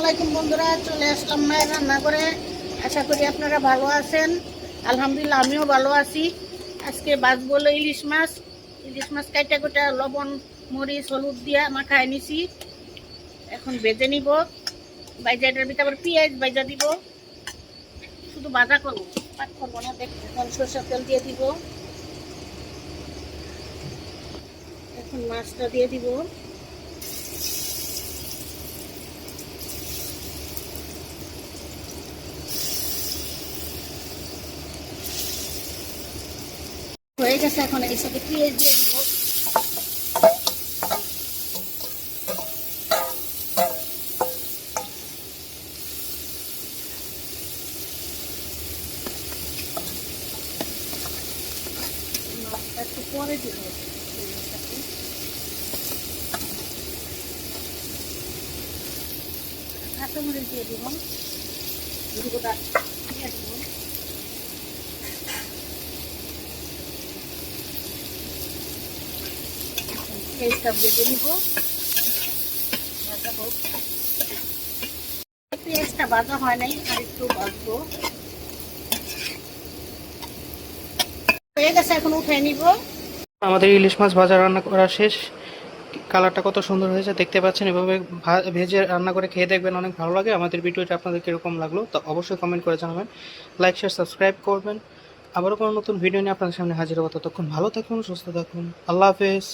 আসসালামাইকুম বন্ধুরা, চলে আসলাম মায়ের রান্না করে আশা করি আপনারা ভালো আছেন। আলহামদুলিল্লাহ, আমিও ভালো আছি। আজকে বাঁচবো হলো ইলিশ মাছ। ইলিশ মাছ কাইটা গোটা লবণ, মরিচ, হলুদ দিয়া মাখায় নিছি। এখন ভেজে নিব। বাইজাটার ভিতরে আবার পেঁয়াজ বাইজা দিব। শুধু ভাজা করব, পাক করব না এখন সরষের তেল দিয়ে দিব। এখন মাছটা দিয়ে দিব। হয়ে গেছে, এখন এই সাথে পেঁয়াজ দিয়ে দিব। একটু পরে দিব। কাঁচামরিচ দিয়ে দিব। দুটোটা দিয়ে দিব। পেঁয়াজটা ভেজে নিব। ভাজা হোক। ভাজা হয় নাই, আর একটু উঠে নিব। আমাদের ইলিশ মাছ ভাজা রান্না করা শেষ। কালারটা কত সুন্দর হয়েছে দেখতে পাচ্ছেন, এভাবে ভেজে রান্না করে খেয়ে দেখবেন, অনেক ভালো লাগে। আমাদের ভিডিওটা আপনাদের কীরকম লাগল তো অবশ্যই কমেন্ট করে জানাবেন। লাইক শেয়ার সাবস্ক্রাইব করবেন। আবারও কোনো নতুন ভিডিও নিয়ে আপনাদের সামনে হাজির হব। ততক্ষণ ভালো থাকুন, সুস্থ থাকুন। আল্লাহ হাফেজ।